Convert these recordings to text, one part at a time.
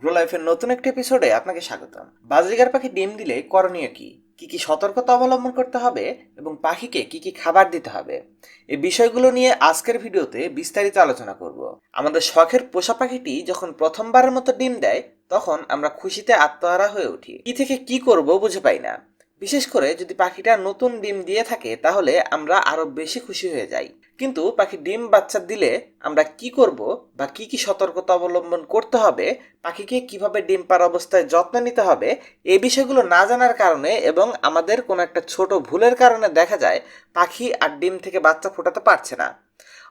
Grow লাইফের নতুন একটি এপিসোডে আপনাকে স্বাগতম। বাজরিগার পাখি ডিম দিলে করণীয় কি? কি কি সতর্কতা অবলম্বন করতে হবে এবং পাখিকে কি কি খাবার দিতে হবে? এই বিষয়গুলো নিয়ে আজকের ভিডিওতে বিস্তারিত আলোচনা করব। আমাদের শখের পোষা পাখিটি যখন প্রথমবারের মতো ডিম দেয়, তখন আমরা খুশিতে আত্মহারা হয়ে উঠি। কি থেকে কি করব বুঝে পাই না। বিশেষ করে যদি পাখিটা নতুন ডিম দিয়ে থাকে, তাহলে আমরা আরও বেশি খুশি হয়ে যাই। কিন্তু পাখি ডিম বাচ্চা দিলে আমরা কি করব বা কি কি সতর্কতা অবলম্বন করতে হবে, পাখিকে কীভাবে ডিম পার অবস্থায় যত্ন নিতে হবে এই বিষয়গুলো না জানার কারণে এবং আমাদের কোনো একটা ছোট ভুলের কারণে দেখা যায় পাখি আর ডিম থেকে বাচ্চা ফোটাতে পারছে না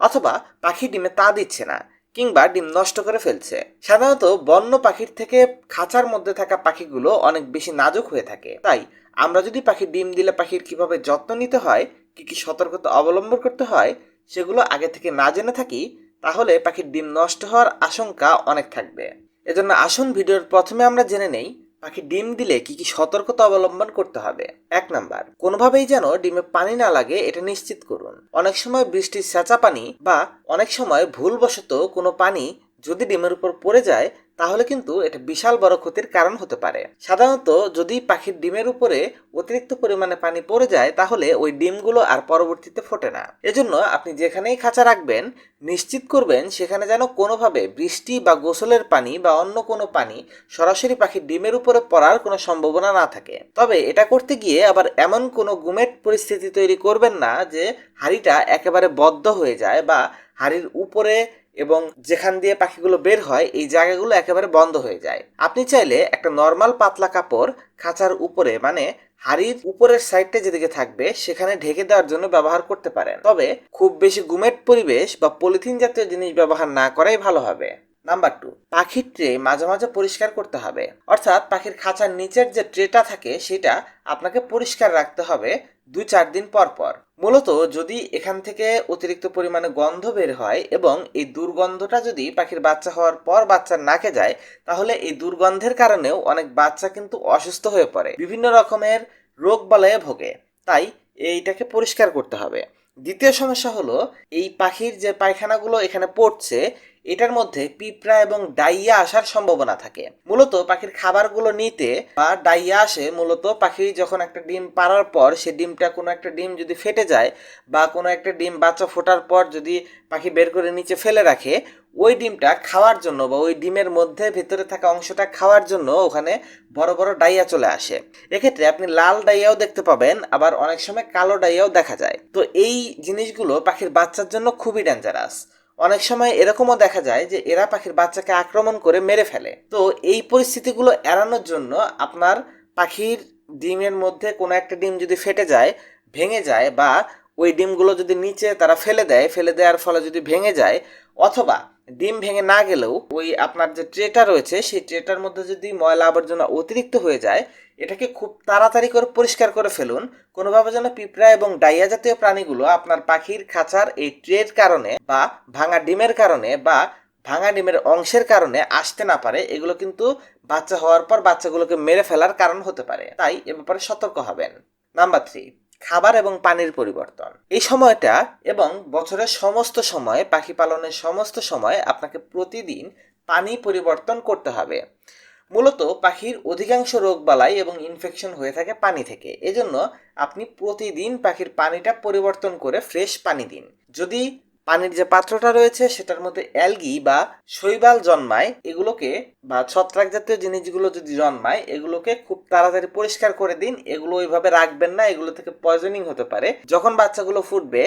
অথবা পাখি ডিমে তা দিচ্ছে না কিংবা ডিম নষ্ট করে ফেলছে। সাধারণত বন্য পাখির থেকে খাঁচার মধ্যে থাকা পাখিগুলো অনেক বেশি নাজুক হয়ে থাকে। তাই আমরা যদি পাখির ডিম দিলে পাখির কীভাবে যত্ন নিতে হয়, কি কি সতর্কতা অবলম্বন করতে হয় সেগুলো আগে থেকে না জেনে থাকি, তাহলে পাখির ডিম নষ্ট হওয়ার আশঙ্কা অনেক থাকবে। এজন্য আসুন ভিডিওর প্রথমে আমরা জেনে নেই পাখি ডিম দিলে কি কি সতর্কতা অবলম্বন করতে হবে। এক নাম্বার, কোনোভাবেই যেন ডিমে পানি না লাগে, এটা নিশ্চিত করুন। অনেক সময় বৃষ্টির সেঁচা পানি বা অনেক সময় ভুলবশত কোনো পানি যদি ডিমের উপর পড়ে যায় তাহলে কিন্তু এটা বিশাল বড় ক্ষতির কারণ হতে পারে। সাধারণত যদি পাখির ডিমের উপরে অতিরিক্ত পরিমাণে পানি পড়ে যায়, তাহলে ওই ডিমগুলো আর পরবর্তীতে ফোটে না। এজন্য আপনি যেখানেই খাঁচা রাখবেন, নিশ্চিত করবেন সেখানে যেন কোনোভাবে বৃষ্টি বা গোসলের পানি বা অন্য কোনো পানি সরাসরি পাখির ডিমের উপরে পড়ার কোনো সম্ভাবনা না থাকে। তবে এটা করতে গিয়ে আবার এমন কোনো গুমেট পরিস্থিতি তৈরি করবেন না যে হাড়িটা একেবারে বদ্ধ হয়ে যায় বা হাড়ির উপরে এবং যেখান দিয়ে পাখিগুলো বের হয়, এই জায়গাগুলো একেবারে বন্ধ হয়ে যায়। আপনি চাইলে একটা নর্মাল পাতলা কাপড় খাঁচার উপরে মানে হাড়ির উপরের সাইডটা যেদিকে থাকবে, সেখানে ঢেকে দেওয়ার জন্য ব্যবহার করতে পারেন। তবে খুব বেশি গুমেট পরিবেশ বা পলিথিন জাতীয় জিনিস ব্যবহার না করাই ভালো হবে। নাম্বার টু পাখির ট্রে মাঝে মাঝে পরিষ্কার করতে হবে। অর্থাৎ পাখির খাঁচার নিচের যে ট্রেটা থাকে, সেটা আপনাকে পরিষ্কার রাখতে হবে দুই চার দিন পর পর। মূলত যদি এখান থেকে অতিরিক্ত পরিমাণে গন্ধ বের হয় এবং এই দুর্গন্ধটা যদি পাখির বাচ্চা হওয়ার পর বাচ্চার নাকে যায়, তাহলে এই দুর্গন্ধের কারণেও অনেক বাচ্চা কিন্তু অসুস্থ হয়ে পড়ে। বিভিন্ন রকমের রোগ বালায়ে ভোগে। তাই এইটাকে পরিষ্কার করতে হবে। দ্বিতীয় সমস্যা হলো, এই পাখির যে পায়খানাগুলো এখানে পড়ছে এটার মধ্যে পিঁপড়া এবং ডাইয়া আসার সম্ভাবনা থাকে। মূলত পাখির খাবারগুলো নিতে বা ডাইয়া আসে, মূলত পাখি যখন একটা ডিম পাড়ার পর, সে ডিমটা কোনো একটা ডিম যদি ফেটে যায় বা কোনো একটা ডিম বাচ্চা ফোটার পর যদি পাখি বের করে নিচে ফেলে রাখে, ওই ডিমটা খাওয়ার জন্য বা ওই ডিমের মধ্যে ভেতরে থাকা অংশটা খাওয়ার জন্য ওখানে বড় বড় ডাইয়া চলে আসে। এক্ষেত্রে আপনি লাল ডাইয়াও দেখতে পাবেন, আবার অনেক সময় কালো ডাইয়াও দেখা যায়। তো এই জিনিসগুলো পাখির বাচ্চার জন্য খুবই ডেঞ্জারাস অনেক সময় এরকমও দেখা যায় যে এরা পাখির বাচ্চাকে আক্রমণ করে মেরে ফেলে। তো এই পরিস্থিতিগুলো এড়ানোর জন্য আপনার পাখির ডিমের মধ্যে কোনো একটা ডিম যদি ফেটে যায়, ভেঙে যায় বা ওই ডিমগুলো যদি নিচে তারা ফেলে দেয়, ফেলে দেওয়ার ফলে যদি ভেঙে যায়, অথবা ডিম ভেঙে না গেলেও ওই আপনার যে ট্রেটা রয়েছে, সেই ট্রেটার মধ্যে যদি ময়লা আবর্জনা অতিরিক্ত হয়ে যায়, এটাকে খুব তাড়াতাড়ি করে পরিষ্কার করে ফেলুন। কোনোভাবে যেন পিঁপড়া এবং ডাইয়া জাতীয় প্রাণীগুলো আপনার পাখির খাঁচার এই ট্রের কারণে বা ভাঙা ডিমের কারণে বা ভাঙা ডিমের অংশের কারণে আসতে না পারে। এগুলো কিন্তু বাচ্চা হওয়ার পর বাচ্চাগুলোকে মেরে ফেলার কারণ হতে পারে। তাই এ ব্যাপারে সতর্ক হবেন। নাম্বার থ্রি খাবার এবং পানির পরিবর্তন। এই সময়টা এবং বছরের সমস্ত সময়, পাখি পালনের সমস্ত সময় আপনাকে প্রতিদিন পানি পরিবর্তন করতে হবে। মূলত পাখির অধিকাংশ রোগবালাই এবং ইনফেকশন হয়ে থাকে পানি থেকে। এজন্য আপনি প্রতিদিন পাখির পানিটা পরিবর্তন করে ফ্রেশ পানি দিন। যদি পানির যে পাত্রটা রয়েছে সেটার মধ্যে অ্যালগি বা শৈবাল জন্মায়। এগুলোকে বা ছত্রাক জাতীয় জিনিসগুলো যদি জন্মায়, এগুলোকে খুব তাড়াতাড়ি পরিষ্কার করে দিন। এগুলো ওইভাবে রাখবেন না, এগুলো থেকে পয়জনিং হতে পারে। যখন বাচ্চাগুলো ফুটবে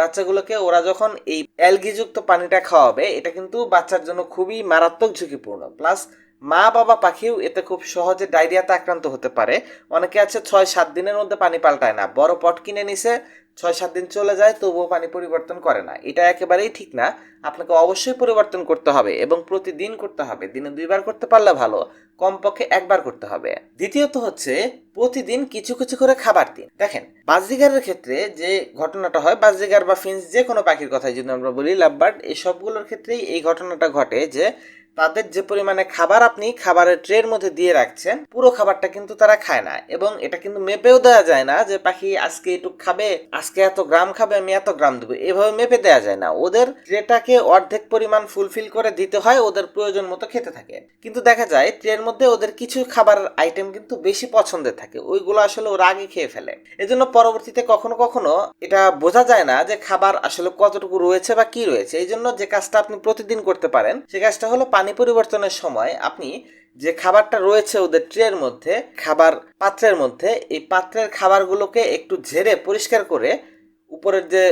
বাচ্চাগুলোকে ওরা যখন এই অ্যালগিযুক্ত পানিটা খাওয়াবে, এটা কিন্তু বাচ্চার জন্য খুবই মারাত্মক ঝুঁকিপূর্ণ। প্লাস মা, বাবা, পাখিও এতে খুব সহজে ডায়রিয়াতে আক্রান্ত হতে পারে। অনেকে আছে ছয়, সাত দিনের মধ্যে পানি পাল্টায় না। বড় পট কিনে নিছে ছয় সাত দিন চলে যায়, তবুও পানি পরিবর্তন করে না। এটা একেবারেই ঠিক না। আপনাকে অবশ্যই পরিবর্তন করতে হবে এবং প্রতিদিন করতে হবে। দিনে দুইবার করতে পারলে ভালো। কমপক্ষে একবার করতে হবে। দ্বিতীয়ত হচ্ছে, প্রতিদিন কিছু কিছু করে খাবার দিন। দেখেন, বাজরিগারের ক্ষেত্রে যে ঘটনাটা হয়, বাজরিগার বা ফিন্স যে কোনো পাখির কথাই যদি আমরা বলি, লাভবার্ড, এই সবগুলোর ক্ষেত্রেই এই ঘটনাটা ঘটে যে তাদের যে পরিমাণে খাবার আপনি খাবারের ট্রের মধ্যে দিয়ে রাখছেন, পুরো খাবারটা কিন্তু তারা খায় না। এবং এটা কিন্তু মেপেও দেওয়া যায় না যে, পাখি আজকে এটুক খাবে, আজকে এত গ্রাম খাবে, আমি এত গ্রাম দেবো। এভাবে মেপে দেওয়া যায় না। ওদের ট্রেটাকে অর্ধেক পরিমাণ ফুলফিল করে দিতে হয়, ওদের প্রয়োজন মতো খেতে থাকে। কিন্তু দেখা যায়, ট্রের মধ্যে ওদের কিছু খাবার আইটেম কিন্তু বেশি পছন্দের থাকে। ওইগুলো আসলে ওরা আগে খেয়ে ফেলে। এজন্য পরবর্তীতে কখনো কখনো এটা বোঝা যায় না যে, খাবার আসলে কতটুকু রয়েছে বা কি রয়েছে। এই জন্য যে কাজটা আপনি প্রতিদিন করতে পারেন, সে কাজটা হলো পানি পরিবর্তনের সময় আপনি যে খাবারটা রয়েছে ওদের ট্রের মধ্যে, খাবার পাত্রের মধ্যে, এই পাত্রের খাবারগুলোকে একটু ঝেড়ে পরিষ্কার করে উপরের যে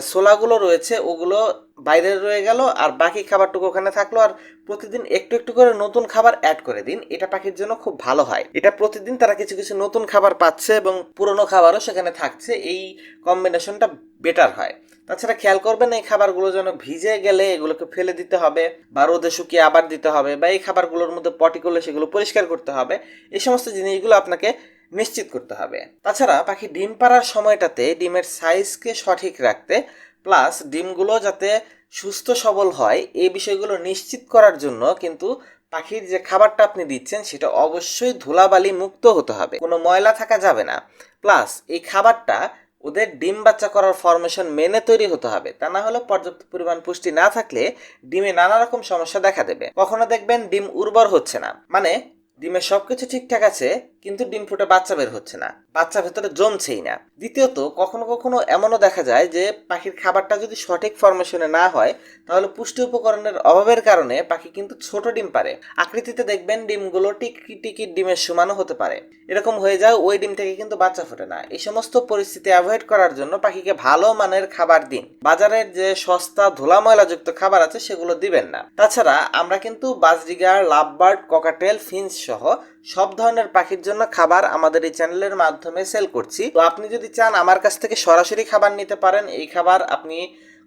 সোলাগুলো রয়েছে ওগুলো বাইরে রয়ে গেল আর বাকি খাবারটুকু ওখানে থাকল আর প্রতিদিন একটু একটু করে নতুন খাবার অ্যাড করে দিন। এটা পাখির জন্য খুব ভালো হয়। এটা প্রতিদিন তারা কিছু কিছু নতুন খাবার পাচ্ছে এবং পুরনো খাবারও সেখানে থাকছে। এই কম্বিনেশনটা বেটার হয়। তাছাড়া খেয়াল করবেন, এই খাবারগুলো যেন ভিজে গেলে এগুলোকে ফেলে দিতে হবে বা রোদে শুকিয়ে আবার দিতে হবে বা এই খাবারগুলোর মধ্যে পটি করলে সেগুলো পরিষ্কার করতে হবে। এই সমস্ত জিনিসগুলো আপনাকে নিশ্চিত করতে হবে। তাছাড়া পাখি ডিম পাড়ার সময়টাতে ডিমের সাইজকে সঠিক রাখতে, প্লাস ডিমগুলো যাতে সুস্থ সবল হয়, এই বিষয়গুলো নিশ্চিত করার জন্য কিন্তু পাখির যে খাবারটা আপনি দিচ্ছেন, সেটা অবশ্যই ধুলাবালি মুক্ত হতে হবে। কোনো ময়লা থাকা যাবে না। প্লাস এই খাবারটা ওদের ডিম বাচ্চা করার ফরমেশন মেনে তৈরি হতে হবে। তা না হলে পর্যাপ্ত পরিমাণ পুষ্টি না থাকলে ডিমে নানা রকম সমস্যা দেখা দেবে। কখনো দেখবেন ডিম উর্বর হচ্ছে না। মানে ডিমের সবকিছু ঠিকঠাক আছে কিন্তু ডিম ফুটে বাচ্চা বের হচ্ছে না। বাচ্চা ভেতরে জমছেই না। দ্বিতীয়ত, কখনো কখনো এমনও দেখা যায় যে পাখির খাবারটা যদি সঠিক ফরমেশনে না হয়, তাহলে পুষ্টি উপকরণের অভাবের কারণে পাখি কিন্তু ছোট ডিম পারে। আকৃতিতে দেখবেন ডিমগুলো টিকি টিকি ডিমের সমানও হতে পারে। এরকম হয়ে যায় ওই ডিম থেকে কিন্তু বাচ্চা ফোটে না। এই সমস্ত পরিস্থিতি অ্যাভয়েড করার জন্য পাখিকে ভালো মানের খাবার দিন। বাজারের যে সস্তা ধুলা ময়লাযুক্ত খাবার আছে, সেগুলো দিবেন না। তাছাড়া আমরা কিন্তু বাজরিগার, লাভবার্ড, ককাটেল ফিন্স সহ সব ধরনের পাখির জন্য খাবার আমাদের এই চ্যানেলের মাধ্যমে সেল করছি। তো আপনি যদি চান আমার কাছ থেকে সরাসরি খাবার নিতে পারেন, এই খাবার আপনি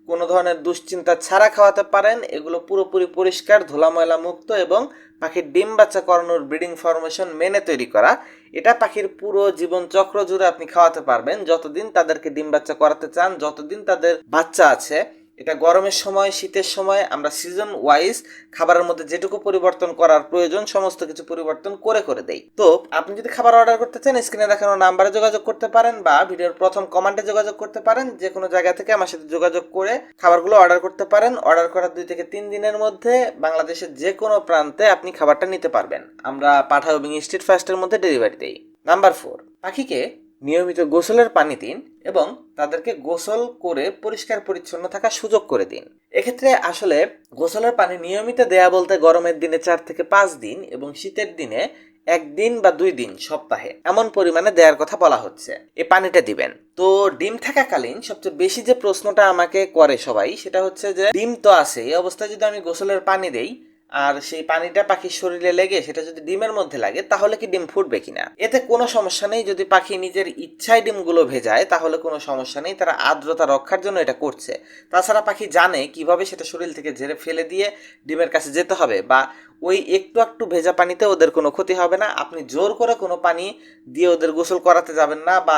কোনো ধরনের দুশ্চিন্তা ছাড়া খাওয়াতে পারেন। এগুলো পুরোপুরি পরিষ্কার ধুলা ময়লা মুক্ত এবং পাখির ডিম বাচ্চা করানোর ব্রিডিং ফরমেশন মেনে তৈরি করা। এটা পাখির পুরো জীবন চক্র জুড়ে আপনি খাওয়াতে পারবেন। যতদিন তাদেরকে ডিম বাচ্চা করাতে চান, যতদিন তাদের বাচ্চা আছে এটা গরমের সময়, শীতের সময়, আমরা সিজন ওয়াইজ খাবারের মধ্যে যেটুকু পরিবর্তন করার প্রয়োজন, সমস্ত কিছু পরিবর্তন করে করে দেই। তো, আপনি যদি খাবার অর্ডার করতে চান স্ক্রিনে দেখানো নাম্বারে যোগাযোগ করতে পারেন বা ভিডিওর প্রথম কমেন্টে যোগাযোগ করতে পারেন যে কোনো জায়গা থেকে আমার সাথে যোগাযোগ করে খাবারগুলো অর্ডার করতে পারেন। অর্ডার করার দুই থেকে তিন দিনের মধ্যে বাংলাদেশের যে কোনো প্রান্তে আপনি খাবারটা নিতে পারবেন। আমরা পাঠাও এবং স্ট্রিট ফাস্টের মধ্যে ডেলিভারি দেই। নাম্বার ফোর পাখিকে নিয়মিত গোসলের পানি দিন এবং তাদেরকে গোসল করে পরিষ্কার পরিচ্ছন্ন থাকার সুযোগ করে দিন। এক্ষেত্রে আসলে গোসলের পানি নিয়মিত দেয়া বলতে গরমের দিনে চার থেকে পাঁচ দিন এবং শীতের দিনে একদিন বা দুই দিন সপ্তাহে এমন পরিমাণে দেওয়ার কথা বলা হচ্ছে। এই পানিটা দিবেন। তো ডিম থাকাকালীন সবচেয়ে বেশি যে প্রশ্নটা আমাকে করে সবাই সেটা হচ্ছে যে, ডিম তো আছে এই অবস্থায় যদি আমি গোসলের পানি দেই আর সেই পানিটা পাখির শরীরে লেগে সেটা যদি ডিমের মধ্যে লাগে, তাহলে কি ডিম ফুটবে কিনা? এতে কোনো সমস্যা নেই, যদি পাখি নিজের ইচ্ছায় ডিমগুলো ভেজায়, তাহলে কোনো সমস্যা নেই, তারা আর্দ্রতা রক্ষার জন্য এটা করছে। তাছাড়া পাখি জানে কীভাবে সেটা শরীর থেকে ঝেড়ে ফেলে দিয়ে ডিমের কাছে যেতে হবে, বা ওই একটু একটু ভেজা পানিতে ওদের কোনো ক্ষতি হবে না। আপনি জোর করে কোনো পানি দিয়ে ওদের গোসল করাতে যাবেন না, বা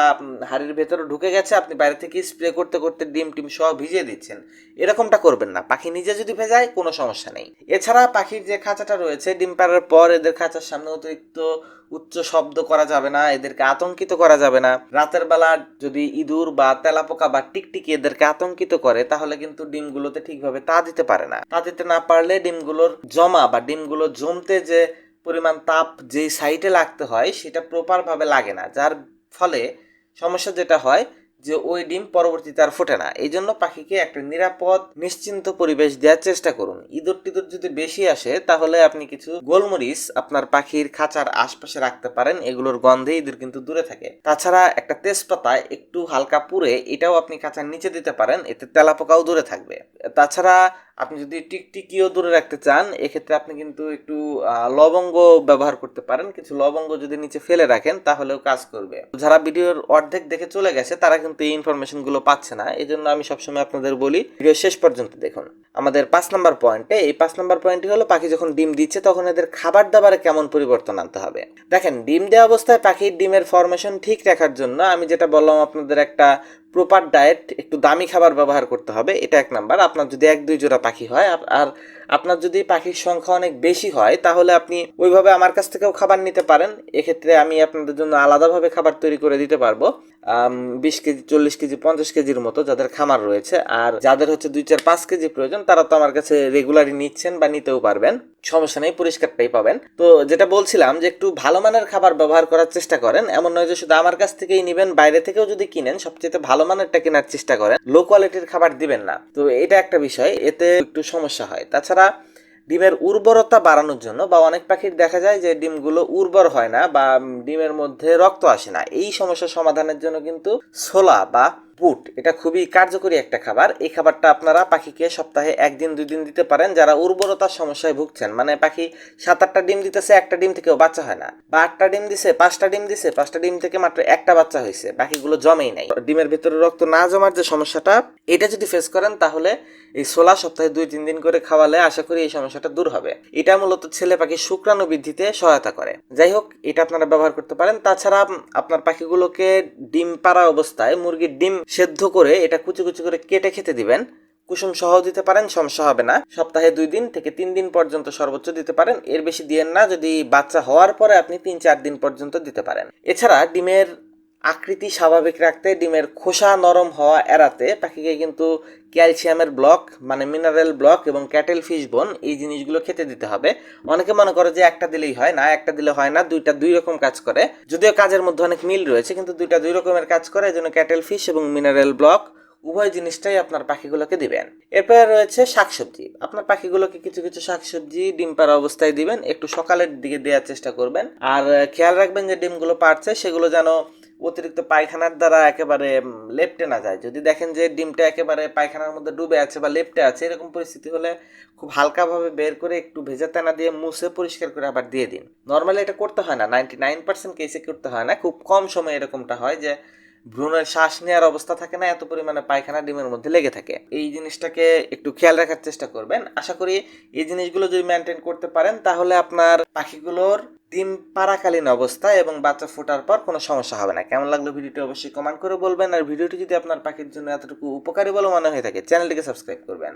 হাড়ির ভেতরে ঢুকে গেছে, আপনি বাইরে থেকে স্প্রে করতে করতে ডিম টিম সহ ভিজিয়ে দিচ্ছেন। এরকমটা করবেন না। পাখি নিজে যদি ভেজায়, কোনো সমস্যা নেই। এছাড়া পাখির যে খাঁচাটা রয়েছে, ডিম পাড়ার পর এদের খাঁচার সামনে অতিরিক্ত উচ্চ শব্দ করা যাবে না, এদেরকে আতঙ্কিত করা যাবে না। রাতের বেলা যদি ইঁদুর বা তেলাপোকা বা টিকটিকি এদেরকে আতঙ্কিত করে, তাহলে কিন্তু ডিমগুলোতে ঠিকভাবে তা দিতে পারে না। তা দিতে না পারলে ডিমগুলোর জমা বা ডিমগুলো জমতে যে পরিমাণ তাপ যেই সাইডে লাগতে হয়, সেটা প্রপার ভাবে লাগে না। যার ফলে সমস্যা যেটা হয় যে ওই ডিম পরবর্তীতে আর ফোটে না। এই জন্য পাখিকে একটা নিরাপদ, নিশ্চিন্ত পরিবেশ দেওয়ার চেষ্টা করুন। ইঁদুর টিদুর যদি বেশি আসে, তাহলে আপনি কিছু গোলমরিচ আপনার পাখির খাঁচার আশপাশে রাখতে পারেন। এগুলোর গন্ধে ইঁদুর কিন্তু দূরে থাকে। তাছাড়া একটা তেজপাতা একটু হালকা পুড়ে এটাও আপনি খাঁচার নিচে দিতে পারেন, এতে তেলাপোকাও দূরে থাকবে। তাছাড়া আপনি যদি টিকটিকিও দূরে রাখতে চান, এক্ষেত্রে আপনি কিন্তু একটু লবঙ্গ ব্যবহার করতে পারেন। কিছু লবঙ্গ যদি নিচে ফেলে রাখেন, তাহলেও কাজ করবে। যারা ভিডিওর অর্ধেক দেখে চলে গেছে, তারা কিন্তু এই ইনফরমেশনগুলো পাচ্ছে না এই জন্য আমি সবসময় আপনাদের বলি ভিডিও শেষ পর্যন্ত দেখুন। আমাদের পাঁচ নাম্বার পয়েন্টে এই পাঁচ নাম্বার পয়েন্টটি হলো, পাখি যখন ডিম দিচ্ছে, তখন এদের খাবার দাবারে কেমন পরিবর্তন আনতে হবে। দেখেন, ডিম দেওয়া অবস্থায় পাখির ডিমের ফরমেশন ঠিক রাখার জন্য আমি যেটা বললাম, আপনাদের একটা প্রপার ডায়েট একটু দামি খাবার ব্যবহার করতে হবে, এটা এক নাম্বার। আপনার যদি এক দুই জোড়া পাখি হয়, আর আপনার যদি পাখির সংখ্যা অনেক বেশি হয়, তাহলে আপনি ওইভাবে আমার কাছ থেকেও খাবার নিতে পারেন। এক্ষেত্রে আমি আপনাদের জন্য আলাদাভাবে খাবার তৈরি করে দিতে পারব। বিশ কেজি, চল্লিশ কেজি, পঞ্চাশ কেজির মতো যাদের খামার রয়েছে। আর যাদের হচ্ছে দুই চার পাঁচ কেজি প্রয়োজন, তারা তো আমার কাছে রেগুলারই নিচ্ছেন বা নিতেও পারবেন। সমস্যা নেই, পরিষ্কারটাই পাবেন। তো যেটা বলছিলাম যে একটু ভালো মানের খাবার ব্যবহার করার চেষ্টা করেন, এমন নয় যে শুধু আমার কাছ থেকেই নিবেন, বাইরে থেকেও যদি কিনেন, সবচেয়ে ভালো মানেরটা কেনার চেষ্টা করেন। লো কোয়ালিটির খাবার দিবেন না। তো এটা একটা বিষয়, এতে একটু সমস্যা হয়। তাছাড়া ডিমের উর্বরতা বাড়ানোর জন্য বা অনেক পাখির দেখা যায় যে ডিমগুলো উর্বর হয় না বা ডিমের মধ্যে রক্ত আসে না। এই সমস্যা সমাধানের জন্য কিন্তু ছোলা বা বুট, এটা খুবই কার্যকরী একটা খাবার। এই খাবারটা আপনারা পাখিকে সপ্তাহে একদিন দুই দিন দিতে পারেন। যারা উর্বরতার সমস্যায় ভুগছেন মানে পাখি সাত আটটা ডিম দিতেছে, একটা ডিম থেকেও বাচ্চা হয় না। বা আটটা ডিম দিছে, পাঁচটা ডিম দিছে, পাঁচটা ডিম থেকে মাত্র একটা বাচ্চা হয়েছে বাকিগুলো জমেই নাই। ডিমের ভিতরে রক্ত না জমার যে সমস্যাটা, এটা যদি ফেস করেন, তাহলে এই ছোলা সপ্তাহে দুই, তিন দিন করে খাওয়ালে আশা করি এই সমস্যাটা দূর হবে। এটা মূলত ছেলে পাখি শুক্রাণু বৃদ্ধিতে সহায়তা করে। যাই হোক, এটা আপনারা ব্যবহার করতে পারেন। তাছাড়া আপনার পাখিগুলোকে ডিম পাড়া অবস্থায় মুরগির ডিম সেদ্ধ করে এটা কুচি কুচি করে কেটে খেতে দিবেন। কুসুম সহ দিতে পারেন, সমস্যা হবে না। সপ্তাহে দুই দিন থেকে তিন দিন পর্যন্ত সর্বোচ্চ দিতে পারেন। এর বেশি দিয়েন না, যদি বাচ্চা হওয়ার পরে আপনি তিন চার দিন পর্যন্ত দিতে পারেন। এছাড়া ডিমের আকৃতি স্বাভাবিক রাখতে ডিমের খোসা নরম হওয়া এড়াতে পাখিকে কিন্তু ক্যালসিয়ামের ব্লক মানে মিনারেল ব্লক এবং ক্যাটেল ফিশ বোন এই জিনিসগুলো খেতে দিতে হবে। অনেকে মনে করে যে একটা দিলেই হয় না, একটা দিলে হয় না, দুইটা দুই রকম কাজ করে। যদিও কাজের মধ্যে অনেক মিল রয়েছে, কিন্তু দুইটা দুই রকমের কাজ করে, এই জন্য ক্যাটেল ফিশ এবং মিনারেল ব্লক উভয় জিনিসটাই আপনার পাখিগুলোকে দিবেন। এরপরে রয়েছে শাকসবজি। আপনার পাখিগুলোকে কিছু কিছু শাকসবজি ডিম পাড়া অবস্থায় দিবেন, একটু সকালের দিকে দেওয়ার চেষ্টা করবেন। আর খেয়াল রাখবেন যে ডিমগুলো পারছে সেগুলো যেন অতিরিক্ত পায়খানার দ্বারা একেবারে লেপটে না যায়। যদি দেখেন যে ডিমটা একেবারে পায়খানার মধ্যে ডুবে আছে বা লেপটে আছে, এরকম পরিস্থিতি হলে খুব হালকাভাবে বের করে একটু ভেজা তেনা দিয়ে মুছে পরিষ্কার করে আবার দিয়ে দিন। নর্মালি এটা করতে হয় না। নাইনটি নাইন পার্সেন্ট কেসে করতে হয় না। খুব কম সময় এরকমটা হয় যে ভ্রূণের শ্বাস নেওয়ার অবস্থা থাকে না, এত পরিমাণে পায়খানা ডিমের মধ্যে লেগে থাকে। এই জিনিসটাকে একটু খেয়াল রাখার চেষ্টা করবেন। আশা করি এই জিনিসগুলো যদি মেনটেন করতে পারেন, তাহলে আপনার পাখিগুলোর ডিম পারাকালীন অবস্থা এবং বাচ্চা ফোটার পর কোনো সমস্যা হবে না। কেমন লাগল ভিডিওটি অবশ্যই কমেন্ট করে বলবেন। আর ভিডিওটি যদি আপনার পাখির জন্য এতটুকু উপকারী বলে মনে হয়ে থাকে, চ্যানেলটিকে সাবস্ক্রাইব করবেন।